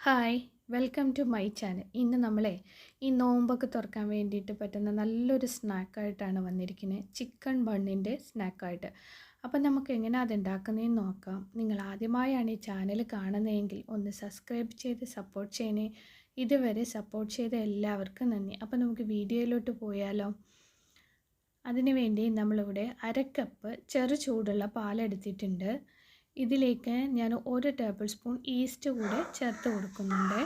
Hi welcome to my channel ഇന്ന് നമ്മളെ ഈ നോമ്പൊക്കെ തുറക്കാൻ വേണ്ടിയിട്ട് പറ്റുന്ന നല്ലൊരു സ്നാക്കായിട്ടാണ് വന്നിരിക്കുന്നത്. ചിക്കൻ ബണ്ണിന്റെ സ്നാക്കായിട്ട് അപ്പം നമുക്ക് എങ്ങനെ അത് ഉണ്ടാക്കുന്നതെന്ന് നോക്കാം. നിങ്ങൾ ആദ്യമായാണ് ഈ ചാനൽ കാണുന്നതെങ്കിൽ ഒന്ന് സബ്സ്ക്രൈബ് ചെയ്ത് സപ്പോർട്ട് ചെയ്യണേ. ഇതുവരെ സപ്പോർട്ട് ചെയ്ത എല്ലാവർക്കും നന്ദി. അപ്പം നമുക്ക് വീഡിയോയിലോട്ട് പോയാലോ. അതിനുവേണ്ടി നമ്മളിവിടെ അര കപ്പ് ചെറു ചൂടുള്ള പാലെടുത്തിട്ടുണ്ട്. ഇതിലേക്ക് ഞാൻ ഒരു ടേബിൾ സ്പൂൺ ഈസ്റ്റ് കൂടെ ചേർത്ത് കൊടുക്കുന്നുണ്ട്.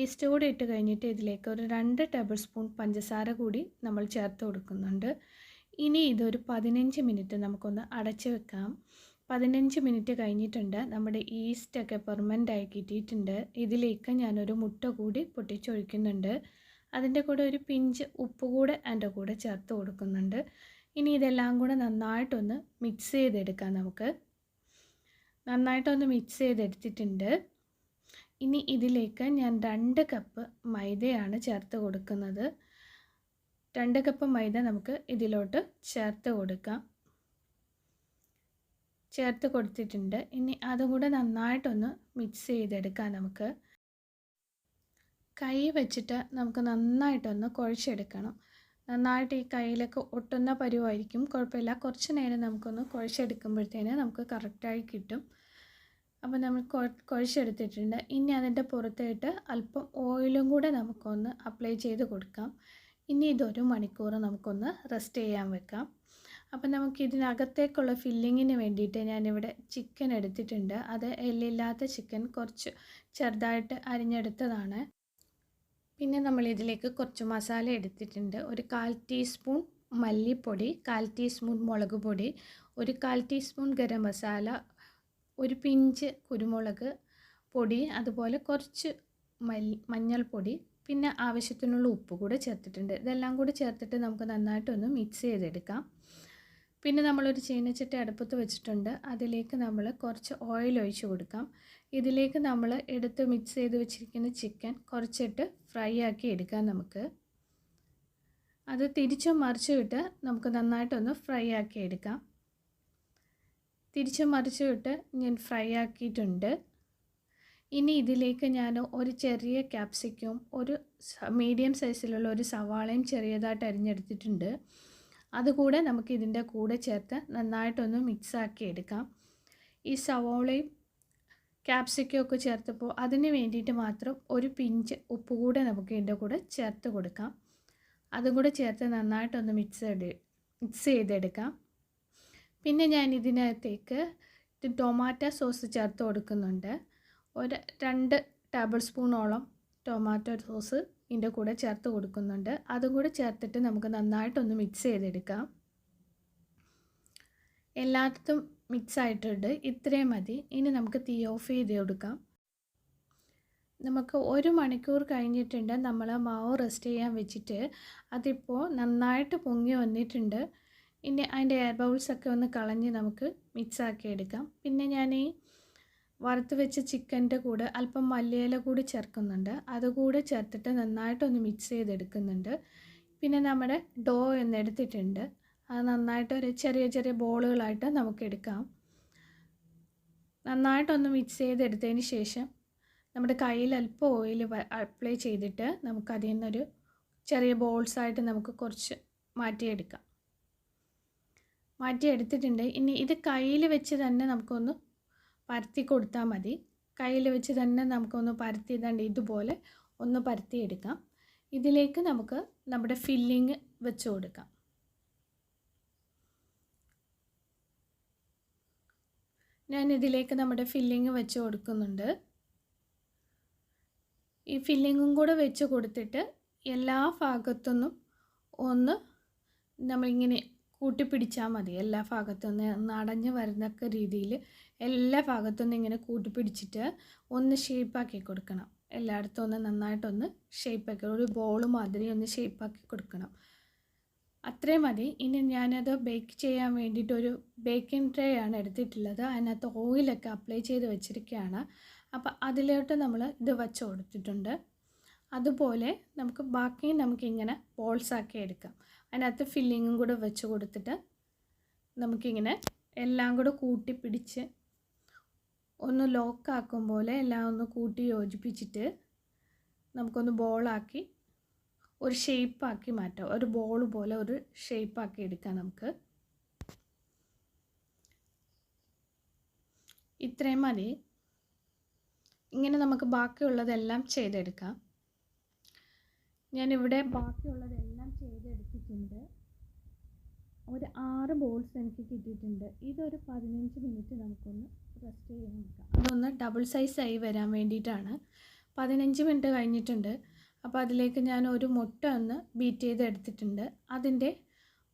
ഈസ്റ്റ് കൂടെ ഇട്ട് കഴിഞ്ഞിട്ട് ഇതിലേക്ക് ഒരു രണ്ട് ടേബിൾ സ്പൂൺ പഞ്ചസാര കൂടി നമ്മൾ ചേർത്ത് കൊടുക്കുന്നുണ്ട്. ഇനി ഇതൊരു പതിനഞ്ച് മിനിറ്റ് നമുക്കൊന്ന് അടച്ച് വെക്കാം. പതിനഞ്ച് മിനിറ്റ് കഴിഞ്ഞിട്ടുണ്ട്. നമ്മുടെ ഈസ്റ്റൊക്കെ പെർമനന്റ് ആയി കിട്ടിയിട്ടുണ്ട്. ഇതിലേക്ക് ഞാനൊരു മുട്ട കൂടി പൊട്ടിച്ചൊഴിക്കുന്നുണ്ട്. അതിന്റെ കൂടെ ഒരു പിഞ്ച് ഉപ്പ് കൂടെ എന്റെ കൂടെ ചേർത്ത് കൊടുക്കുന്നുണ്ട്. ഇനി ഇതെല്ലാം കൂടെ നന്നായിട്ടൊന്ന് മിക്സ് ചെയ്തെടുക്കാം നമുക്ക്. നന്നായിട്ടൊന്ന് മിക്സ് ചെയ്തെടുത്തിട്ടുണ്ട്. ഇനി ഇതിലേക്ക് ഞാൻ രണ്ട് കപ്പ് മൈദയാണ് ചേർത്ത് കൊടുക്കുന്നത്. രണ്ട് കപ്പ് മൈദ നമുക്ക് ഇതിലോട്ട് ചേർത്ത് കൊടുക്കാം. ചേർത്ത് കൊടുത്തിട്ടുണ്ട്. ഇനി അതും കൂടെ നന്നായിട്ടൊന്ന് മിക്സ് ചെയ്തെടുക്കാം നമുക്ക്. കൈ വെച്ചിട്ട് നമുക്ക് നന്നായിട്ടൊന്ന് കുഴച്ചെടുക്കണം. നന്നായിട്ട് ഈ കയ്യിലൊക്കെ ഒട്ടുന്ന പരുവായിരിക്കും. കുഴപ്പമില്ല. കുറച്ച് നേരം നമുക്കൊന്ന് കുഴച്ചെടുക്കുമ്പോഴത്തേന് നമുക്ക് കറക്റ്റായി കിട്ടും. അപ്പോൾ നമ്മൾ കുഴച്ചെടുത്തിട്ടുണ്ട്. ഇനി അതിന്റെ പുറത്തായിട്ട് അല്പം ഓയിലും കൂടെ നമുക്കൊന്ന് അപ്ലൈ ചെയ്ത് കൊടുക്കാം. ഇനി ഇതൊരു മണിക്കൂർ നമുക്കൊന്ന് റെസ്റ്റ് ചെയ്യാൻ വെക്കാം. അപ്പം നമുക്ക് ഇതിനകത്തേക്കുള്ള ഫില്ലിങ്ങിന് വേണ്ടിയിട്ട് ഞാനിവിടെ ചിക്കൻ എടുത്തിട്ടുണ്ട്. അത് എല്ലില്ലാത്ത ചിക്കൻ കുറച്ച് ചെറുതായിട്ട് അരിഞ്ഞെടുത്തതാണ്. പിന്നെ നമ്മൾ ഇതിലേക്ക് കുറച്ച് മസാല എടുത്തിട്ടുണ്ട്. ഒരു കാൽ ടീസ്പൂൺ മല്ലിപ്പൊടി കാൽ ടീസ്പൂൺ മുളക് പൊടി ഒരു കാൽ ടീസ്പൂൺ ഗരം മസാല ഒരു പിഞ്ച് കുരുമുളക് പൊടി അതുപോലെ കുറച്ച് മഞ്ഞൾപ്പൊടി പിന്നെ ആവശ്യത്തിനുള്ള ഉപ്പ് കൂടെ ചേർത്തിട്ടുണ്ട്. ഇതെല്ലാം കൂടി ചേർത്തിട്ട് നമുക്ക് നന്നായിട്ടൊന്ന് മിക്സ് ചെയ്തെടുക്കാം. പിന്നെ നമ്മളൊരു ചീനച്ചട്ടി അടുപ്പത്ത് വെച്ചിട്ടുണ്ട്. അതിലേക്ക് നമ്മൾ കുറച്ച് ഓയിൽ ഒഴിച്ച് കൊടുക്കാം. ഇതിലേക്ക് നമ്മൾ എടുത്ത് മിക്സ് ചെയ്ത് വെച്ചിരിക്കുന്ന ചിക്കൻ കുറച്ചിട്ട് ഫ്രൈ ആക്കി എടുക്കാം നമുക്ക്. അത് തിരിച്ചും മറിച്ചും ഇട്ട് നമുക്ക് നന്നായിട്ടൊന്ന് ഫ്രൈ ആക്കി എടുക്കാം. തിരിച്ചും മറിച്ച് ഇട്ട് ഞാൻ ഫ്രൈ ആക്കിയിട്ടുണ്ട്. ഇനി ഇതിലേക്ക് ഞാൻ ഒരു ചെറിയ ക്യാപ്സിക്കും ഒരു മീഡിയം സൈസിലുള്ള ഒരു സവാളയും ചെറിയതായിട്ട് അരിഞ്ഞെടുത്തിട്ടുണ്ട്. അതുകൂടെ നമുക്ക് ഇതിന്റെ കൂടെ ചേർത്ത് നന്നായിട്ടൊന്ന് മിക്സ് ആക്കി എടുക്കാം. ഈ സവോളയും ക്യാപ്സിക്കും ഒക്കെ ചേർത്തപ്പോൾ അതിന് വേണ്ടിയിട്ട് മാത്രം ഒരു പിഞ്ച് ഉപ്പ് കൂടെ നമുക്ക് ഇതിന്റെ കൂടെ ചേർത്ത് കൊടുക്കാം. അതും കൂടെ ചേർത്ത് നന്നായിട്ടൊന്ന് മിക്സ് മിക്സ് ചെയ്തെടുക്കാം. പിന്നെ ഞാൻ ഇതിനകത്തേക്ക് ടൊമാറ്റോ സോസ് ചേർത്ത് കൊടുക്കുന്നുണ്ട്. ഒരു രണ്ട് ടേബിൾ സ്പൂണോളം ടൊമാറ്റോ സോസ് ഇതിന്റെ കൂടെ ചേർത്ത് കൊടുക്കുന്നുണ്ട്. അതും കൂടെ ചേർത്തിട്ട് നമുക്ക് നന്നായിട്ടൊന്ന് മിക്സ് ചെയ്തെടുക്കാം. എല്ലാത്തും മിക്സ് ആയിട്ടുണ്ട്. ഇത്രയും മതി. ഇനി നമുക്ക് തീ ഓഫ് ചെയ്ത് കൊടുക്കാം. നമുക്ക് ഒരു മണിക്കൂർ കഴിഞ്ഞിട്ടുണ്ട്. നമ്മൾ മാവ് റെസ്റ്റ് ചെയ്യാൻ വെച്ചിട്ട് അതിപ്പോൾ നന്നായിട്ട് പൊങ്ങി വന്നിട്ടുണ്ട്. ഇനി അതിന്റെ എയർ ബൗൾസൊക്കെ ഒന്ന് കളഞ്ഞ് നമുക്ക് മിക്സാക്കി എടുക്കാം. പിന്നെ ഞാൻ ഈ വറുത്ത് വെച്ച ചിക്കന്റെ കൂടെ അല്പം മല്ലിയില കൂടി ചേർക്കുന്നുണ്ട്. അതുകൂടെ ചേർത്തിട്ട് നന്നായിട്ടൊന്ന് മിക്സ് ചെയ്തെടുക്കുന്നുണ്ട്. പിന്നെ നമ്മുടെ ഡോ എന്നെടുത്തിട്ടുണ്ട് അത് നന്നായിട്ട് ഒരു ചെറിയ ചെറിയ ബോളുകളായിട്ട് നമുക്ക് എടുക്കാം. നന്നായിട്ടൊന്ന് മിക്സ് ചെയ്തെടുത്തതിന് ശേഷം നമ്മുടെ കയ്യിൽ അല്പം ഓയിൽ അപ്ലൈ ചെയ്തിട്ട് നമുക്കതിൽ നിന്നൊരു ചെറിയ ബോൾസായിട്ട് നമുക്ക് കുറച്ച് മാറ്റിയെടുക്കാം. മാറ്റിയെടുത്തിട്ടുണ്ട്. ഇനി ഇത് കയ്യിൽ വെച്ച് തന്നെ നമുക്കൊന്ന് പരത്തി കൊടുത്താൽ മതി. കയ്യിൽ വെച്ച് തന്നെ നമുക്കൊന്ന് പരത്തി ഇതാണ്ട് ഇതുപോലെ ഒന്ന് പരത്തിയെടുക്കാം ഇതിലേക്ക് നമുക്ക് നമ്മുടെ ഫില്ലിങ് വെച്ച് കൊടുക്കാം. ഞാൻ ഇതിലേക്ക് നമ്മുടെ ഫില്ലിങ് വെച്ച് കൊടുക്കുന്നുണ്ട്. ഈ ഫില്ലിങ്ങും കൂടെ വെച്ച് കൊടുത്തിട്ട് എല്ലാ ഭാഗത്തുനിന്നും ഒന്ന് നമ്മളിങ്ങനെ കൂട്ടിപ്പിടിച്ചാൽ മതി. എല്ലാ ഭാഗത്തുനിന്ന് ഒന്ന് അടഞ്ഞു വരുന്നൊക്കെ രീതിയിൽ എല്ലാ ഭാഗത്തുനിന്ന് ഇങ്ങനെ കൂട്ടിപ്പിടിച്ചിട്ട് ഒന്ന് ഷേപ്പാക്കി കൊടുക്കണം. എല്ലായിടത്തും ഒന്ന് നന്നായിട്ടൊന്ന് ഷേപ്പാക്കി ഒരു ബോൾ മാതിരി ഒന്ന് ഷേപ്പാക്കി കൊടുക്കണം. അത്രയും മതി. ഇനി ഞാനത് ബേക്ക് ചെയ്യാൻ വേണ്ടിയിട്ട് ഒരു ബേക്കിംഗ് ട്രേ ആണ് എടുത്തിട്ടുള്ളത്. അതിനകത്ത് ഓയിലൊക്കെ അപ്ലൈ ചെയ്ത് വെച്ചിരിക്കുകയാണ്. അപ്പോൾ അതിലോട്ട് നമ്മൾ ഇത് വച്ച് കൊടുത്തിട്ടുണ്ട്. അതുപോലെ നമുക്ക് ബാക്കി നമുക്കിങ്ങനെ ബോൾസാക്കി എടുക്കാം. അതിനകത്ത് ഫില്ലിങ്ങും കൂടെ വെച്ച് കൊടുത്തിട്ട് നമുക്കിങ്ങനെ എല്ലാം കൂടെ കൂട്ടി പിടിച്ച് ഒന്ന് ലോക്കാക്കും പോലെ എല്ലാം ഒന്ന് കൂട്ടി യോജിപ്പിച്ചിട്ട് നമുക്കൊന്ന് ബോളാക്കി ഒരു ഷേപ്പാക്കി മാറ്റാം. ഒരു ബോൾ പോലെ ഒരു ഷേപ്പാക്കി എടുക്കാം നമുക്ക്. ഇത്രയും മതി. ഇങ്ങനെ നമുക്ക് ബാക്കിയുള്ളതെല്ലാം ചെയ്തെടുക്കാം. ഞാനിവിടെ ബാക്കിയുള്ളതെല്ലാം ചെയ്തെടുത്തിട്ടുണ്ട്. ഒരു ആറ് ബോൾസ് എനിക്ക് കിട്ടിയിട്ടുണ്ട്. ഇതൊരു പതിനഞ്ച് മിനിറ്റ് നമുക്കൊന്ന് റെസ്റ്റ് ചെയ്യാൻ നോക്കാം അതൊന്ന് ഡബിൾ സൈസ് ആയി വരാൻ വേണ്ടിയിട്ടാണ്. പതിനഞ്ച് മിനിറ്റ് കഴിഞ്ഞിട്ടുണ്ട്. അപ്പോൾ അതിലേക്ക് ഞാൻ ഒരു മുട്ട ഒന്ന് ബീറ്റ് ചെയ്ത് എടുത്തിട്ടുണ്ട് അതിന്റെ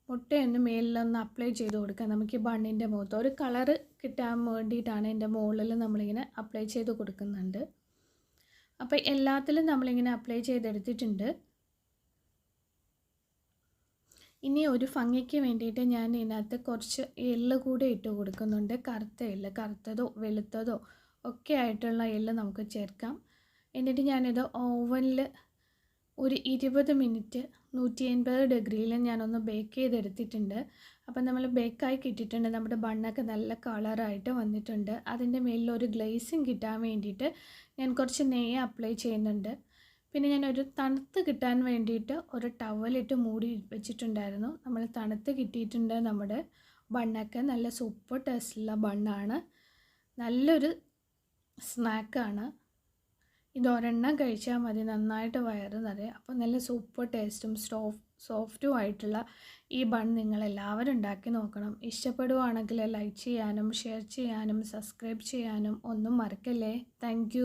മുട്ടയൊന്ന് മേലിലൊന്ന് അപ്ലൈ ചെയ്ത് കൊടുക്കുക നമുക്ക് ഈ ബണ്ണിന്റെ മുഖത്ത് ഒരു കളറ് കിട്ടാൻ വേണ്ടിയിട്ടാണ് എന്റെ മുകളിൽ നമ്മളിങ്ങനെ അപ്ലൈ ചെയ്ത് കൊടുക്കുന്നുണ്ട്. അപ്പോൾ എല്ലാത്തിലും നമ്മളിങ്ങനെ അപ്ലൈ ചെയ്തെടുത്തിട്ടുണ്ട്. ഇനി ഒരു ഭംഗിക്ക് വേണ്ടിയിട്ട് ഞാൻ ഇതിനകത്ത് കുറച്ച് എള്ള് കൂടെ ഇട്ട് കൊടുക്കുന്നുണ്ട്. കറുത്ത എള്ള് കറുത്തതോ വെളുത്തതോ ഒക്കെ ആയിട്ടുള്ള എള്ള് നമുക്ക് ചേർക്കാം. എന്നിട്ട് ഞാനിത് ഓവനിൽ ഒരു ഇരുപത് മിനിറ്റ് നൂറ്റി എൺപത് ഡിഗ്രിയിൽ ഞാനൊന്ന് ബേക്ക് ചെയ്തെടുത്തിട്ടുണ്ട്. അപ്പം നമ്മൾ ബേക്കായി കിട്ടിയിട്ടുണ്ട്. നമ്മുടെ ബണ്ണൊക്കെ നല്ല കളറായിട്ട് വന്നിട്ടുണ്ട്. അതിന്റെ മേലിൽ ഒരു ഗ്ലേസിങ് കിട്ടാൻ വേണ്ടിയിട്ട് ഞാൻ കുറച്ച് നെയ്യ് അപ്ലൈ ചെയ്യുന്നുണ്ട്. പിന്നെ ഞാനൊരു തണുത്ത് കിട്ടാൻ വേണ്ടിയിട്ട് ഒരു ടവലിട്ട് മൂടി വെച്ചിട്ടുണ്ടായിരുന്നു. നമ്മൾ തണുത്ത് കിട്ടിയിട്ടുണ്ട് നമ്മുടെ ബണ്ണൊക്കെ. നല്ല സൂപ്പർ ടേസ്റ്റുള്ള ബണ്ണാണ്. നല്ലൊരു സ്നാക്കാണ് ഇത് ഒരെണ്ണം കഴിച്ചാൽ മതി. നന്നായിട്ട് വയറ് അപ്പോൾ നല്ല സൂപ്പർ ടേസ്റ്റും സോഫ്റ്റ് സോഫ്റ്റും ആയിട്ടുള്ള ഈ ബൺ നിങ്ങൾ എല്ലാവരും ഉണ്ടാക്കി നോക്കണം. ഇഷ്ടപ്പെടുവാണെങ്കിൽ ലൈക്ക് ചെയ്യാനും ഷെയർ ചെയ്യാനും സബ്സ്ക്രൈബ് ചെയ്യാനും ഒന്നും മറക്കല്ലേ. താങ്ക്